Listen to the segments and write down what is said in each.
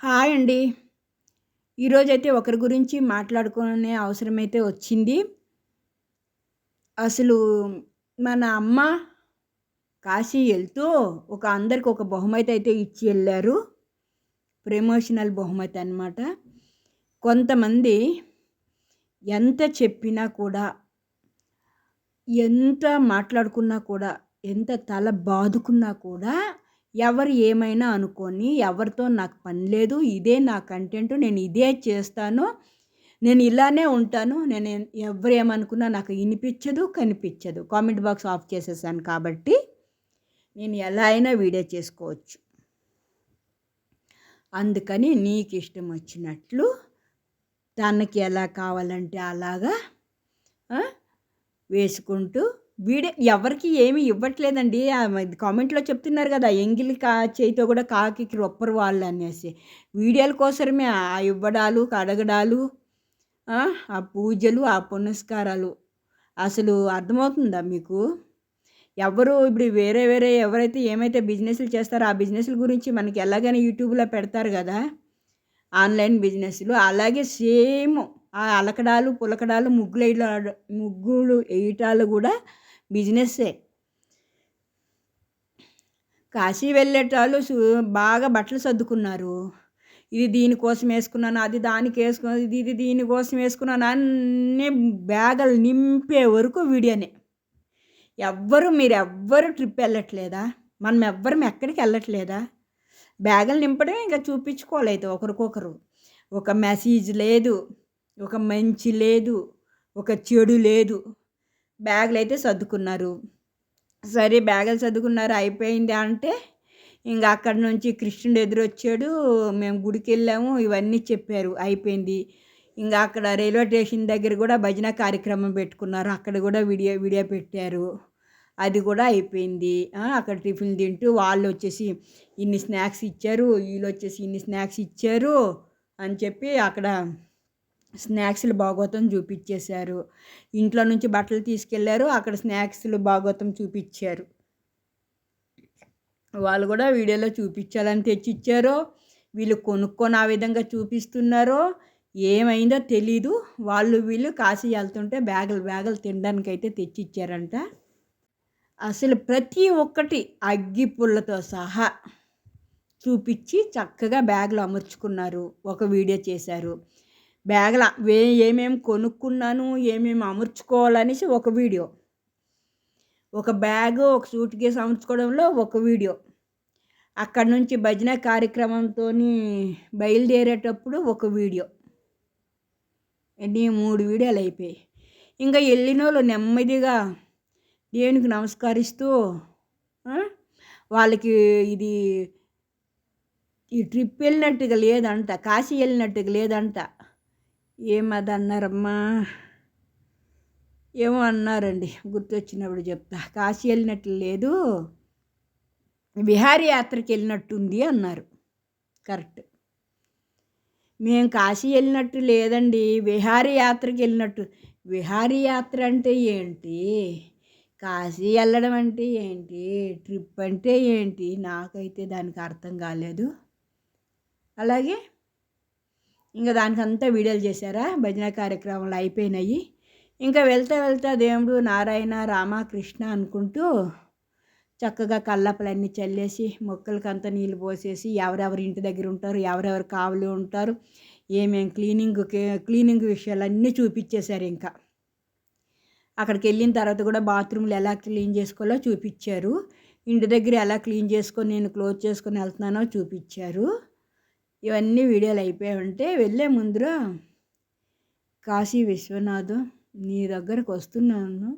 Hi అండి. ఈరోజైతే ఒకరి గురించి మాట్లాడుకునే అవసరమైతే వచ్చింది. అసలు మన అమ్మ కాశీ వెళ్తూ ఒక అందరికి ఒక బహుమతి అయితే ఇచ్చి వెళ్ళారు. ప్రమోషనల్ బహుమతి అనమాట కొంతమంది ఎంత చెప్పినా కూడా ఎంత మాట్లాడుకున్నా కూడా ఎంత తల బాదుకున్నా కూడా ఎవరు ఏమైనా అనుకొని ఎవరితో నాకు పని లేదు ఇదే నా కంటెంట్ నేను ఇదే చేస్తాను నేను ఇలానే ఉంటాను నేను ఎవరు ఏమనుకున్నా నాకు వినిపించదు కనిపించదు. కామెంట్ బాక్స్ ఆఫ్ చేసేసాను కాబట్టి నేను ఎలా అయినా వీడియో చేసుకోవచ్చు. అందుకని నీకు ఇష్టం వచ్చినట్లు తనకి ఎలా కావాలంటే అలాగా వేసుకుంటూ వీడియో ఎవరికి ఏమి ఇవ్వట్లేదండి. కామెంట్లో చెప్తున్నారు కదా ఎంగిలి కా చేయితో కూడా కాకి రొప్పరు వాళ్ళు అనేసి. వీడియోల కోసమే ఆ ఇవ్వడాలు కడగడాలు ఆ పూజలు ఆ పునస్కారాలు. అసలు అర్థమవుతుందా మీకు? ఎవరు ఇప్పుడు వేరే వేరే ఎవరైతే ఏమైతే బిజినెస్లు చేస్తారో ఆ బిజినెస్ల గురించి మనకి ఎలాగైనా యూట్యూబ్లో పెడతారు కదా. ఆన్లైన్ బిజినెస్లు. అలాగే సేమ్ ఆ అలకడాలు పులకడాలు ముగ్గులు ముగ్గులు వేయటాలు కూడా బిజినెస్సే. కాశీ వెళ్ళేటాళ్ళు బాగా బట్టలు సర్దుకున్నారు. ఇది దీనికోసం వేసుకున్నాను అది దానికి వేసుకున్నాను ఇది ఇది దీనికోసం వేసుకున్నాను అన్ని బ్యాగులు నింపే వరకు వీడియోనే. ఎవ్వరు మీరు ఎవ్వరు ట్రిప్ వెళ్ళట్లేదా? మనం ఎవ్వరం ఎక్కడికి వెళ్ళట్లేదా? బ్యాగులు నింపడం ఇంకా చూపించుకోలేదు ఒకరికొకరు. ఒక మెసేజ్ లేదు ఒక మంచి లేదు ఒక చెడు లేదు. బ్యాగులు అయితే సర్దుకున్నారు. సరే బ్యాగులు సర్దుకున్నారు అయిపోయింది అంటే ఇంకా అక్కడి నుంచి కృష్ణుడు ఎదురొచ్చాడు. మేము గుడికి వెళ్ళాము ఇవన్నీ చెప్పారు అయిపోయింది. ఇంకా అక్కడ రైల్వే స్టేషన్ దగ్గర కూడా భజన కార్యక్రమం పెట్టుకున్నారు. అక్కడ కూడా వీడియో వీడియో పెట్టారు. అది కూడా అయిపోయింది. అక్కడ టిఫిన్ తింటూ వాళ్ళు వచ్చేసి ఇన్ని స్నాక్స్ ఇచ్చారు వీళ్ళు వచ్చేసి ఇన్ని స్నాక్స్ ఇచ్చారు అని చెప్పి అక్కడ స్నాక్స్లు భాగవతం చూపించేశారు ఇంట్లో నుంచి బట్టలు తీసుకెళ్ళారు. అక్కడ స్నాక్స్లు భాగవతం చూపించారు వాళ్ళు కూడా వీడియోలో చూపించాలని తెచ్చిచ్చారో వీళ్ళు కొనుక్కొని ఆ విధంగా చూపిస్తున్నారో ఏమైందో తెలీదు. వాళ్ళు వీళ్ళు కాశీ వెళ్తుంటే బ్యాగులు బ్యాగులు తినడానికి అయితే తెచ్చిచ్చారంట. అసలు ప్రతి ఒక్కటి అగ్గి పుల్లతో సహా చూపించి చక్కగా బ్యాగులు అమర్చుకున్నారు. ఒక వీడియో చేశారు. బ్యాగుల వే ఏమేమి కొనుక్కున్నాను ఏమేమి అమర్చుకోవాలనేసి ఒక వీడియో. ఒక బ్యాగ్ ఒక సూట్ కేసు అమర్చుకోవడంలో ఒక వీడియో. అక్కడ నుంచి భజన కార్యక్రమంతో బయలుదేరేటప్పుడు ఒక వీడియో. ఎన్ని మూడు వీడియోలు అయిపోయాయి. ఇంకా వెళ్ళిన వాళ్ళు నెమ్మదిగా దేవునికి నమస్కరిస్తూ వాళ్ళకి ఇది ఈ ట్రిప్ వెళ్ళినట్టుగా లేదంట కాశీ వెళ్ళినట్టుగా లేదంట. ఏమది అన్నారమ్మా ఏమో అన్నారండి గుర్తొచ్చినప్పుడు చెప్తా. కాశీ వెళ్ళినట్లు లేదు విహారయాత్రకి వెళ్ళినట్టుంది అన్నారు. కరెక్ట్. మేము కాశీ వెళ్ళినట్టు లేదండి విహారయాత్రకి వెళ్ళినట్టు. విహారయాత్ర అంటే ఏంటి? కాశీ వెళ్ళడం అంటే ఏంటి? ట్రిప్ అంటే ఏంటి? నాకైతే దానికి అర్థం కాలేదు. అలాగే ఇంకా దానికి అంతా వీడియోలు చేశారా? భజన కార్యక్రమాలు అయిపోయినాయి. ఇంకా వెళ్తా వెళ్తా దేవుడు నారాయణ రామకృష్ణ అనుకుంటూ చక్కగా కళ్ళపలన్నీ చల్లేసి మొక్కలకంతా నీళ్ళు పోసేసి ఎవరెవరి ఇంటి దగ్గర ఉంటారు ఎవరెవరు కావలి ఉంటారు ఏమేం క్లీనింగ్ క్లీనింగ్ విషయాలన్నీ చూపించేశారు ఇంకా. అక్కడికి వెళ్ళిన తర్వాత కూడా బాత్రూమ్లు ఎలా క్లీన్ చేసుకోవాలో చూపించారు. ఇంటి దగ్గర ఎలా క్లీన్ చేసుకొని నేను క్లోజ్ చేసుకొని వెళ్తున్నానో చూపించారు. ఇవన్నీ వీడియోలు అయిపోయి ఉంటే వెళ్ళే ముందురా. కాశీ విశ్వనాథం నీ దగ్గరకు వస్తున్నాను.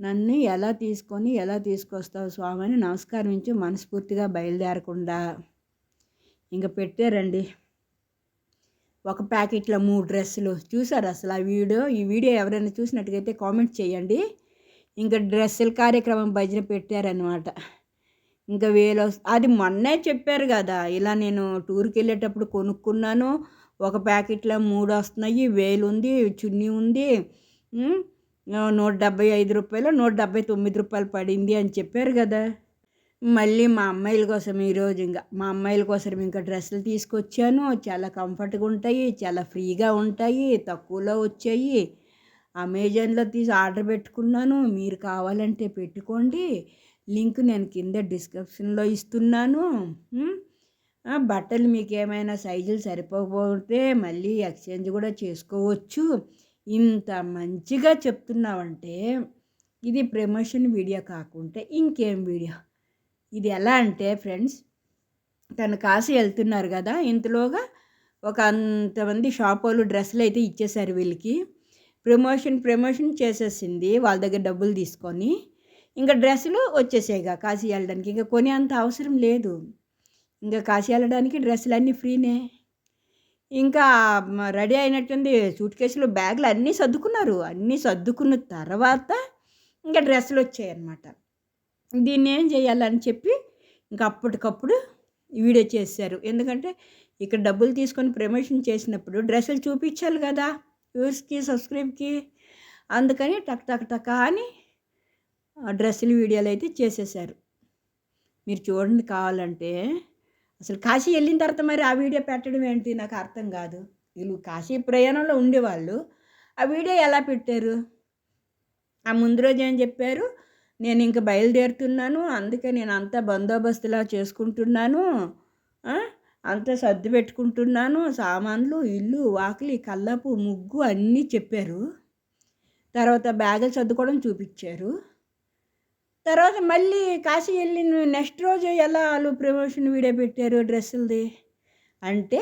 నన్ను ఎలా తీసుకొని ఎలా తీసుకొస్తావు స్వామి అని నమస్కరించి మనస్ఫూర్తిగా బయలుదేరకుండా. ఇంకా పెట్టారండి. ఒక ప్యాకెట్లో మూడు డ్రెస్సులు. చూసారు అసలు ఆ వీడియో? ఈ వీడియో ఎవరైనా చూసినట్టుగైతే కామెంట్ చేయండి. ఇంకా డ్రెస్సుల కార్యక్రమం భజన పెట్టారనమాట ఇంకా వేలు అది మొన్నే చెప్పారు కదా ఇలా నేను టూర్కి వెళ్ళేటప్పుడు కొనుక్కున్నాను. ఒక ప్యాకెట్లో మూడు వస్తున్నాయి వేలు ఉంది చున్నీ ఉంది. నూట డెబ్బై ఐదు రూపాయలు నూట డెబ్బై తొమ్మిది రూపాయలు పడింది అని చెప్పారు కదా. మళ్ళీ మా అమ్మాయిల కోసం ఈరోజు ఇంకా మా అమ్మాయిల కోసం ఇంకా డ్రెస్సులు తీసుకొచ్చాను. చాలా కంఫర్ట్గా ఉంటాయి చాలా ఫ్రీగా ఉంటాయి తక్కువలో వచ్చాయి. అమెజాన్లో తీసి ఆర్డర్ పెట్టుకున్నాను. మీరు కావాలంటే పెట్టుకోండి. లింక్ నేను కింద డిస్క్రిప్షన్లో ఇస్తున్నాను. బట్టలు మీకు ఏమైనా సైజులు సరిపోకపోతే మళ్ళీ ఎక్స్చేంజ్ కూడా చేసుకోవచ్చు. ఇంత మంచిగా చెప్తున్నావంటే ఇది ప్రమోషన్ వీడియో కాకుంటే ఇంకేం వీడియో? ఇది ఎలా అంటే ఫ్రెండ్స్ తను కాసి వెళ్తున్నారు కదా ఇంతలోగా ఒక అంతమంది షాప్ వాళ్ళు డ్రెస్సులు అయితే ఇచ్చేశారు వీళ్ళకి. ప్రమోషన్ ప్రమోషన్ చేసేసింది వాళ్ళ దగ్గర డబ్బులు తీసుకొని. ఇంకా డ్రెస్సులు వచ్చేసాయిగా కాశీ వెళ్ళడానికి. ఇంకా కొనే అంత అవసరం లేదు. ఇంకా కాశీ వెళ్ళడానికి డ్రెస్సులు అన్నీ ఫ్రీనే. ఇంకా రెడీ అయినట్టుంది సూట్ కేసులు బ్యాగులు అన్నీ సర్దుకున్నారు. అన్నీ సర్దుకున్న తర్వాత ఇంకా డ్రెస్సులు వచ్చాయన్నమాట దీన్ని ఏం చేయాలని చెప్పి ఇంకా అప్పటికప్పుడు వీడియో చేశారు. ఎందుకంటే ఇక్కడ డబ్బులు తీసుకొని ప్రమోషన్ చేసినప్పుడు డ్రెస్సులు చూపించాలి కదా. వ్యూస్కి సబ్స్క్రైబ్కి. అందుకని టక్ టక్ టక్ అని డ్రెస్సులు వీడియోలు అయితే చేసేసారు. మీరు చూడండి కావాలంటే. అసలు కాశీ వెళ్ళిన తర్వాత మరి ఆ వీడియో పెట్టడం ఏంటి నాకు అర్థం కాదు. వీళ్ళు కాశీ ప్రయాణంలో ఉండేవాళ్ళు. ఆ వీడియో ఎలా పెట్టారు? ఆ ముందు రోజు ఏం చెప్పారు? నేను ఇంక బయలుదేరుతున్నాను. అందుకే నేను అంతా బందోబస్తులా చేసుకుంటున్నాను. అంతా సర్ది పెట్టుకుంటున్నాను. సామాన్లు ఇల్లు వాకిలి కల్లపు ముగ్గు అన్నీ చెప్పారు. తర్వాత బ్యాగులు సర్దుకోవడం చూపించారు. తర్వాత మళ్ళీ కాశీ వెళ్ళి నెక్స్ట్ రోజు ఎలా వాళ్ళు ప్రమోషన్ వీడియో పెట్టారు డ్రెస్సులది? అంటే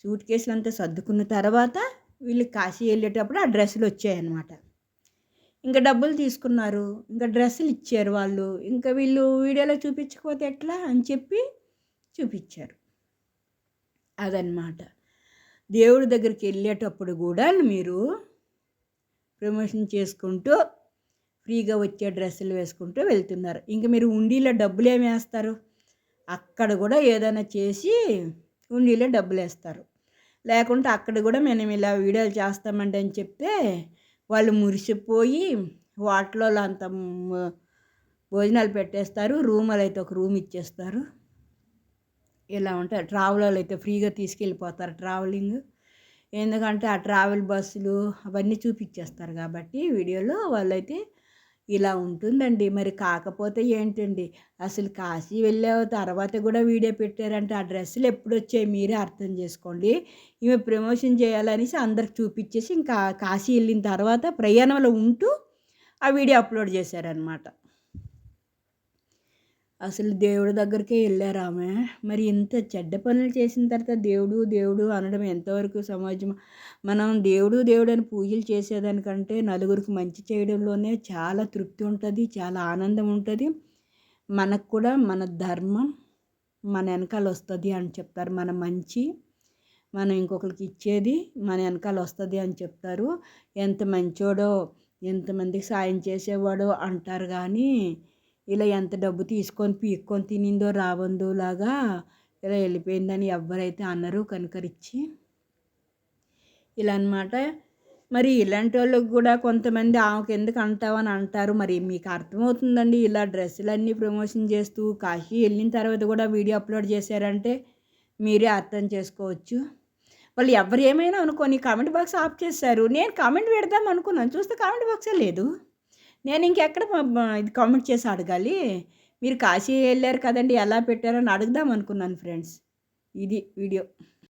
సూట్ కేసులు అంతా సర్దుకున్న తర్వాత వీళ్ళు కాశీ వెళ్ళేటప్పుడు ఆ డ్రెస్సులు వచ్చాయన్నమాట. ఇంకా డబ్బులు తీసుకున్నారు. ఇంకా డ్రెస్సులు ఇచ్చారు వాళ్ళు. ఇంకా వీళ్ళు వీడియోలో చూపించకపోతే ఎట్లా అని చెప్పి చూపించారు. అదనమాట దేవుడి దగ్గరికి వెళ్ళేటప్పుడు కూడా మీరు ప్రమోషన్ చేసుకుంటూ ఫ్రీగా వచ్చే డ్రెస్సులు వేసుకుంటూ వెళ్తున్నారు. ఇంకా మీరు ఉండీలో డబ్బులు ఏమి వేస్తారు? అక్కడ కూడా ఏదైనా చేసి ఉండీలో డబ్బులు వేస్తారు. లేకుంటే అక్కడ కూడా మేము ఇలా వీడియోలు చేస్తామండి అని చెప్తే వాళ్ళు మురిసిపోయి వాటిలో అంత భోజనాలు పెట్టేస్తారు. రూములు అయితే ఒక రూమ్ ఇచ్చేస్తారు. ఇలా ఉంటాయి. ట్రావెల్ అయితే ఫ్రీగా తీసుకెళ్ళిపోతారు ట్రావెలింగ్. ఎందుకంటే ఆ ట్రావెల్ బస్సులు అవన్నీ చూపించేస్తారు కాబట్టి వీడియోలో వాళ్ళైతే ఇలా ఉంటుందండి. మరి కాకపోతే ఏంటండి? అసలు కాశీ వెళ్ళే తర్వాత కూడా వీడియో పెట్టారంటే ఆ డ్రెస్సులు ఎప్పుడు వచ్చాయి మీరే అర్థం చేసుకోండి. ఈమె ప్రమోషన్ చేయాలనేసి అందరికి చూపించేసి ఇంకా కాశీ వెళ్ళిన తర్వాత ప్రయాణంలో ఉంటూ ఆ వీడియో అప్లోడ్ చేశారనమాట అసలు దేవుడి దగ్గరికే వెళ్ళారు ఆమె. మరి ఇంత చెడ్డ పనులు చేసిన తర్వాత దేవుడు దేవుడు అనడం ఎంతవరకు సమాజం మనం దేవుడు దేవుడు అని పూజలు చేసేదానికంటే నలుగురికి మంచి చేయడంలోనే చాలా తృప్తి ఉంటుంది చాలా ఆనందం ఉంటుంది. మనకు కూడా మన ధర్మం మన వెనకాల వస్తుంది అని చెప్తారు మన మంచి. మనం ఇంకొకరికి ఇచ్చేది మన వెనకాల వస్తుంది అని చెప్తారు. ఎంత మంచోడో ఎంతమందికి సాయం చేసేవాడో అంటారు కానీ ఇలా ఎంత డబ్బు తీసుకొని పీక్కొని తినిందో రావందో లాగా ఇలా వెళ్ళిపోయిందని ఎవ్వరైతే అన్నారు కనకరిచ్చి. ఇలా అనమాట మరి ఇలాంటి వాళ్ళకి కూడా కొంతమంది ఆమెకు ఎందుకు అంటావని అంటారు. మరి మీకు అర్థమవుతుందండి. ఇలా డ్రెస్సులన్నీ ప్రమోషన్ చేస్తూ కాశీ వెళ్ళిన తర్వాత కూడా వీడియో అప్లోడ్ చేశారంటే మీరే అర్థం చేసుకోవచ్చు. వాళ్ళు ఎవరు ఏమైనా అనుకోని కామెంట్ బాక్స్ ఆఫ్ చేశారు. నేను కామెంట్ పెడదాం అనుకున్నాను. చూస్తే కామెంట్ బాక్సే లేదు. నేను ఇంకెక్కడ ఇది కామెంట్ చేసి అడగాలి? మీరు కాశీ వెళ్ళారు కదండి ఎలా పెట్టారని అడుగుదాం అనుకున్నాను ఫ్రెండ్స్ ఇది వీడియో